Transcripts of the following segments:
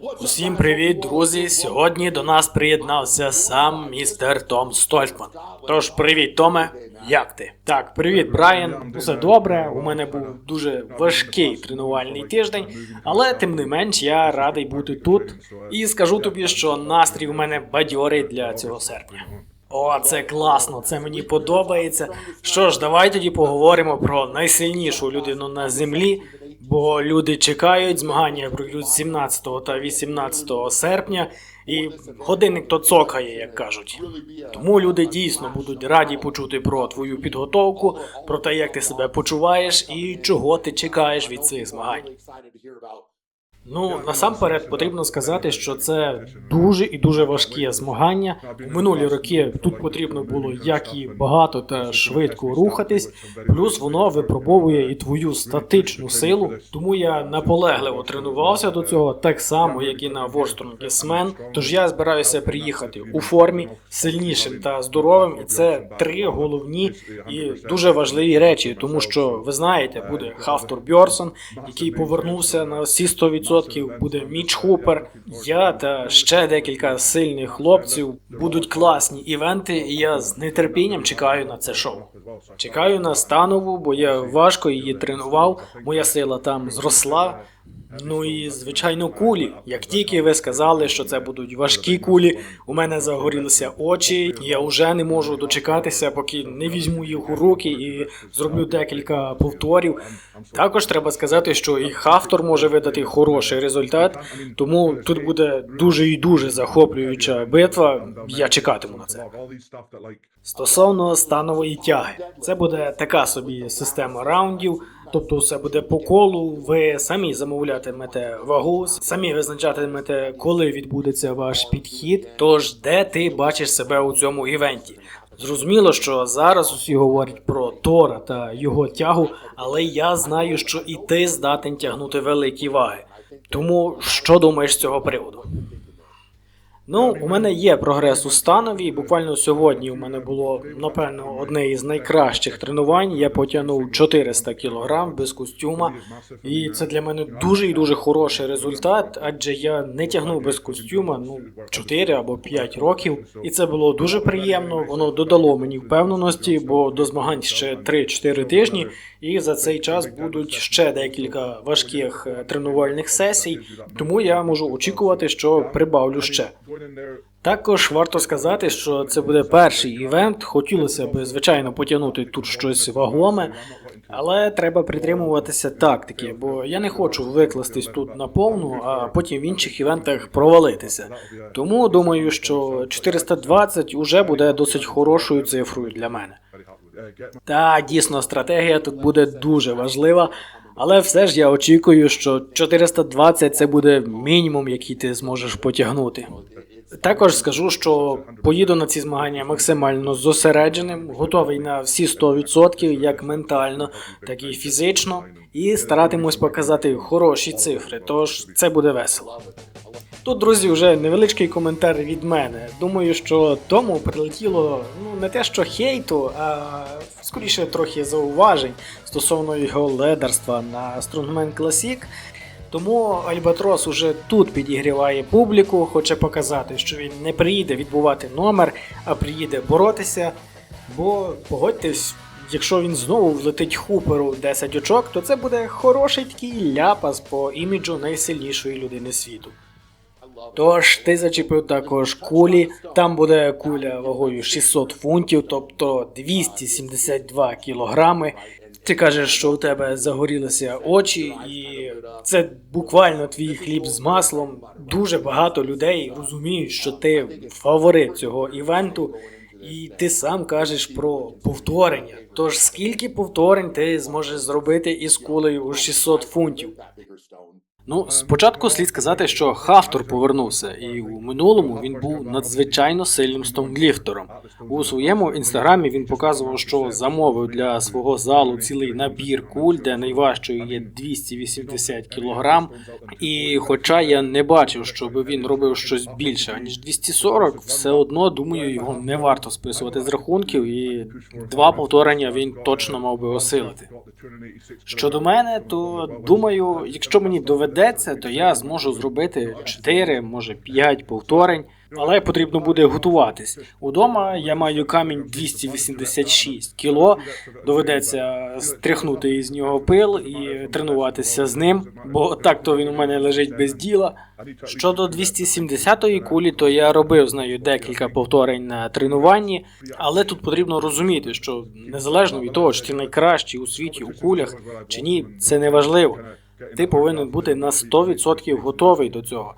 Усім привіт, друзі! Сьогодні до нас приєднався сам містер Том Стольтман. Тож, привіт, Томе, як ти? Так, привіт, Брайан. Усе добре. У мене був дуже важкий тренувальний тиждень, але тим не менш я радий бути тут. І скажу тобі, що настрій у мене бадьорий для цього серпня. О, це класно, це мені подобається. Що ж, давай тоді поговоримо про найсильнішу людину на землі, бо люди чекають, змагання пройдуть 17 та 18 серпня, і годинник то цокає, як кажуть. Тому люди дійсно будуть раді почути про твою підготовку, про те, як ти себе почуваєш і чого ти чекаєш від цих змагань. Ну насамперед потрібно сказати, що це дуже і дуже важкі змагання. В минулі роки тут потрібно було як і багато та швидко рухатись, плюс воно випробовує і твою статичну силу. Тому я наполегливо тренувався до цього, так само як і на World Strongest Тож я збираюся приїхати у формі сильнішим та здоровим, і це три головні і дуже важливі речі, тому що ви знаєте, буде Хафтор Бьорсон, який повернувся на всі 100%, буде Міч Хупер. Я та ще декілька сильних хлопців будуть класні івенти, і я з нетерпінням чекаю на це шоу. Чекаю на станову, бо я важко її тренував. Моя сила там зросла. Ну і звичайно, кулі. Як тільки ви сказали, що це будуть важкі кулі, у мене загорілися очі. Я вже не можу дочекатися, поки не візьму їх у руки і зроблю декілька повторів. Також треба сказати, що і Хафтор може видати хороший результат, тому тут буде дуже і дуже захоплююча битва. Я чекатиму на це. Стосовно станової тяги, це буде така собі система раундів. Тобто все буде по колу. Ви самі замовлятимете вагу, самі визначатимете, коли відбудеться ваш підхід. Тож де ти бачиш себе у цьому івенті? Зрозуміло, що зараз усі говорять про Тора та його тягу, але я знаю, що і ти здатен тягнути великі ваги. Тому що думаєш з цього приводу? Ну, у мене є прогрес у станові. Буквально сьогодні у мене було напевно одне із найкращих тренувань. Я потягнув 400 кг без костюма, і це для мене дуже і дуже хороший результат, адже я не тягнув без костюма ну 4 або 5 років, і це було дуже приємно. Воно додало мені впевненості, бо до змагань ще 3-4 тижні, і за цей час будуть ще декілька важких е, тренувальних сесій. Тому я можу очікувати, що прибавлю ще. Також варто сказати, що це буде перший івент. Хотілося б, звичайно, потягнути тут щось вагоме, але треба притримуватися тактики, бо я не хочу викластись тут на повну, а потім в інших івентах провалитися. Тому думаю, що 420 уже буде досить хорошою цифрою для мене. Та дійсно, стратегія тут буде дуже важлива. Але все ж я очікую, що 420 це буде мінімум, який ти зможеш потягнути. Також скажу, що поїду на ці змагання максимально зосередженим, готовий на всі 100%, як ментально, так і фізично, і старатимусь показати хороші цифри. Тож це буде весело. Тут, друзі, вже невеличкий коментар від мене. Думаю, що тому прилетіло ну не те, що хейту, а скоріше трохи зауважень стосовно його ледерства на Strongman Classic. Тому Альбатрос уже тут підігріває публіку, хоче показати, що він не приїде відбувати номер, а приїде боротися. Бо погодьтесь, якщо він знову влетить хуперу 10 очок, то це буде хороший такий ляпас по іміджу найсильнішої людини світу. Тож ти зачепив також кулі. Там буде куля вагою 600 фунтів, тобто 272 кілограми. Ти кажеш, що у тебе загорілися очі, і це буквально твій хліб з маслом. Дуже багато людей розуміють, що ти фаворит цього івенту, і ти сам кажеш про повторення. Тож скільки повторень ти зможеш зробити із кулею у 600 фунтів? Ну, спочатку слід сказати, що Хафтор повернувся, і у минулому він був надзвичайно сильним стонгліфтером. У своєму інстаграмі він показував, що замовив для свого залу цілий набір куль, де найважчою є 280 кг. І хоча я не бачив, щоб він робив щось більше аніж 240, все одно думаю, його не варто списувати з рахунків, і два повторення він точно мав би осилити. Щодо мене, то думаю, якщо мені доведеться доведеться, то я зможу зробити 4, може 5 повторень. Але потрібно буде готуватись. Удома я маю камінь 286 кіло. Доведеться стряхнути із нього пил і тренуватися з ним, бо так то він у мене лежить без діла. Щодо 270-ї кулі, то я робив з нею декілька повторень на тренуванні, але тут потрібно розуміти, що незалежно від того, чи ти найкращий у світі у кулях чи ні, це не важливо. Ти повинен бути на 100% готовий до цього.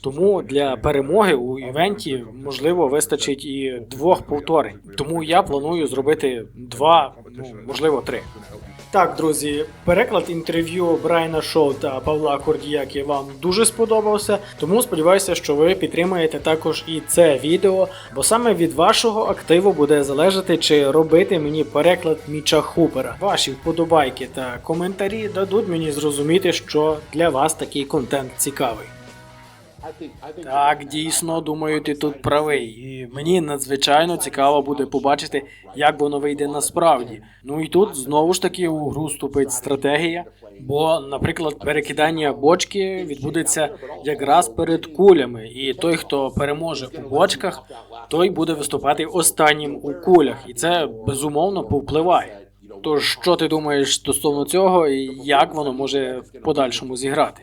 Тому для перемоги у івенті можливо вистачить і двох повторень. Тому я планую зробити два, ну можливо, три. Так, друзі, переклад інтерв'ю Брайана Шоу та Павла Кордіяки вам дуже сподобався. Тому сподіваюся, що ви підтримаєте також і це відео, бо саме від вашого активу буде залежати, чи робити мені переклад Міча Хупера. Ваші вподобайки та коментарі дадуть мені зрозуміти, що для вас такий контент цікавий. Так, дійсно, думаю, ти тут правий. І мені надзвичайно цікаво буде побачити, як воно вийде насправді. Ну і тут знову ж таки у гру вступить стратегія. Бо, наприклад, перекидання бочки відбудеться якраз перед кулями, і той, хто переможе у бочках, той буде виступати останнім у кулях, і це безумовно повпливає. Тож, що ти думаєш стосовно цього, і як воно може в подальшому зіграти?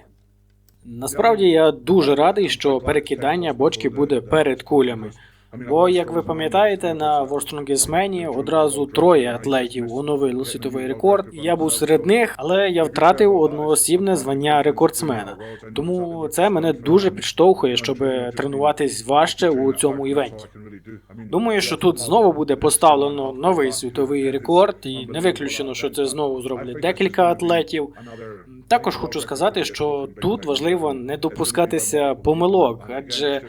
Насправді я дуже радий, що перекидання бочки буде перед кулями. Бо, як ви пам'ятаєте, на World одразу троє атлетів оновили світовий рекорд. Я був серед них, але я втратив одноосібне звання рекордсмена. Тому це мене дуже підштовхує, щоб тренуватись важче у цьому івенті. Думаю, що тут знову буде поставлено новий світовий рекорд, і не виключено, що це знову зроблять декілька атлетів. Також хочу сказати, що тут важливо не допускатися помилок, адже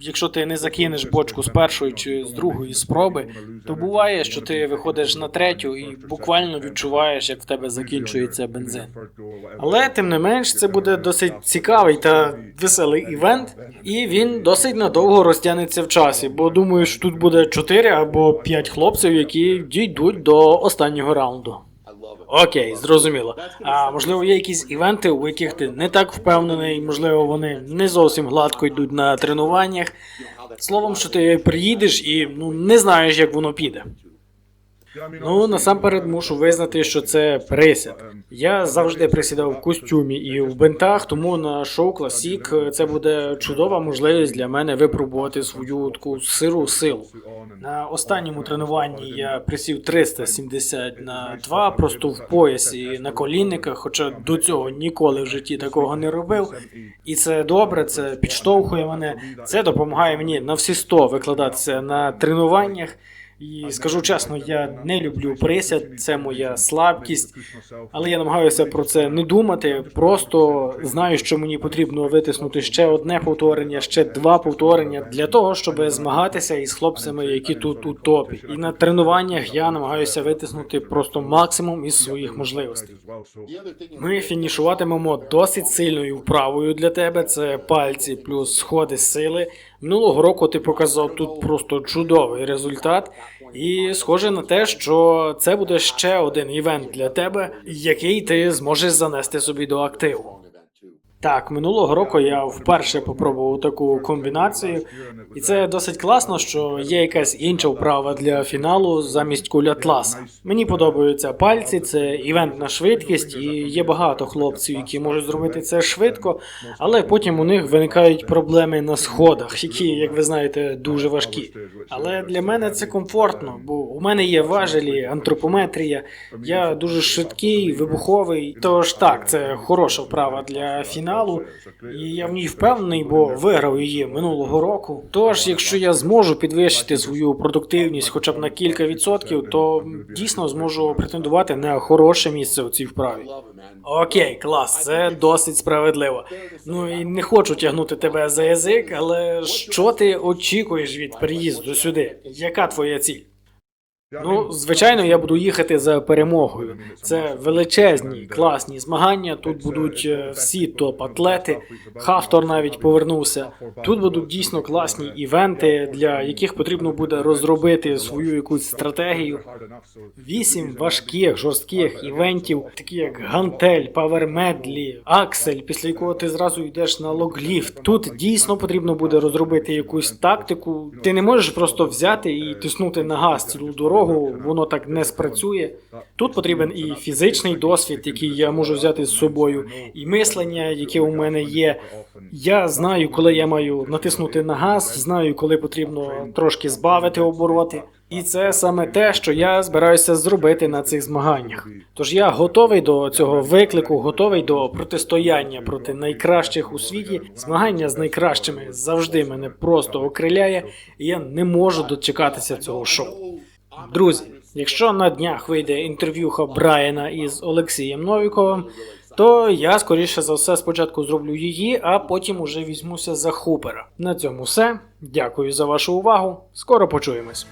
якщо ти не закинеш бочку з першої чи з другої спроби, то буває, що ти виходиш на третю і буквально відчуваєш, як в тебе закінчується бензин. Але тим не менш, це буде досить цікавий та веселий івент, і він досить надовго розтягнеться в часі, бо думаю, що тут буде 4 або 5 хлопців, які дійдуть до останнього раунду. Окей, зрозуміло. А можливо, є якісь івенти, у яких ти не так впевнений, можливо, вони не зовсім гладко йдуть на тренуваннях. Словом, що ти приїдеш і ну не знаєш, як воно піде. Ну, насамперед мушу визнати, що це присяд. Я завжди присідав в костюмі і в бинтах, тому на шоу Класік це буде чудова можливість для мене випробувати свою таку сиру силу. На останньому тренуванні я присів 370 на 2 просто в поясі на колінниках, хоча до цього ніколи в житті такого не робив. І це добре, це підштовхує мене. Це допомагає мені на всі 100 викладатися на тренуваннях. І скажу чесно, я не люблю присяд, це моя слабкість, але я намагаюся про це не думати. Просто знаю, що мені потрібно витиснути ще одне повторення, ще два повторення для того, щоб змагатися із хлопцями, які тут у топі. І на тренуваннях я намагаюся витиснути просто максимум із своїх можливостей. Ми фінішуватимемо досить сильною вправою для тебе. Це пальці плюс сходи сили. Минулого року ти показав тут просто чудовий результат, і схоже на те, що це буде ще один івент для тебе, який ти зможеш занести собі до активу. Так, минулого року я вперше попробував таку комбінацію, і це досить класно, що є якась інша вправа для фіналу замість куль Атласа. Мені подобаються пальці, це івент на швидкість, і є багато хлопців, які можуть зробити це швидко, але потім у них виникають проблеми на сходах, які, як ви знаєте, дуже важкі. Але для мене це комфортно, бо у мене є важелі, антропометрія, я дуже швидкий, вибуховий. Тож так, це хороша вправа для фіналу. І я в ній впевнений, бо виграв її минулого року. Тож, якщо я зможу підвищити свою продуктивність хоча б на кілька відсотків, то дійсно зможу претендувати на хороше місце у цій вправі. Окей, клас, це досить справедливо. Ну і не хочу тягнути тебе за язик, але що ти очікуєш від приїзду сюди? Яка твоя ціль? Ну, звичайно, я буду їхати за перемогою. Це величезні, класні змагання. Тут будуть е, всі топ-атлети. Хафтор навіть повернувся. Тут будуть дійсно класні івенти, для яких потрібно буде розробити свою якусь стратегію. Вісім важких, жорстких івентів, такі як гантель, павермедлі, аксель, після якого ти зразу йдеш на логліфт. Тут дійсно потрібно буде розробити якусь тактику. Ти не можеш просто взяти і тиснути на газ цілу дорогу, воно так не спрацює. Тут потрібен і фізичний досвід, який я можу взяти з собою, і мислення, яке у мене є. Я знаю, коли я маю натиснути на газ, знаю, коли потрібно трошки збавити обороти. І це саме те, що я збираюся зробити на цих змаганнях. Тож я готовий до цього виклику, готовий до протистояння проти найкращих у світі. Змагання з найкращими завжди мене просто окриляє, і я не можу дочекатися цього шоу. Друзі, якщо на днях вийде інтерв'юха Брайана із Олексієм Новіковим, то я скоріше за все спочатку зроблю її, а потім уже візьмуся за Хупера. На цьому все. Дякую за вашу увагу. Скоро почуємось.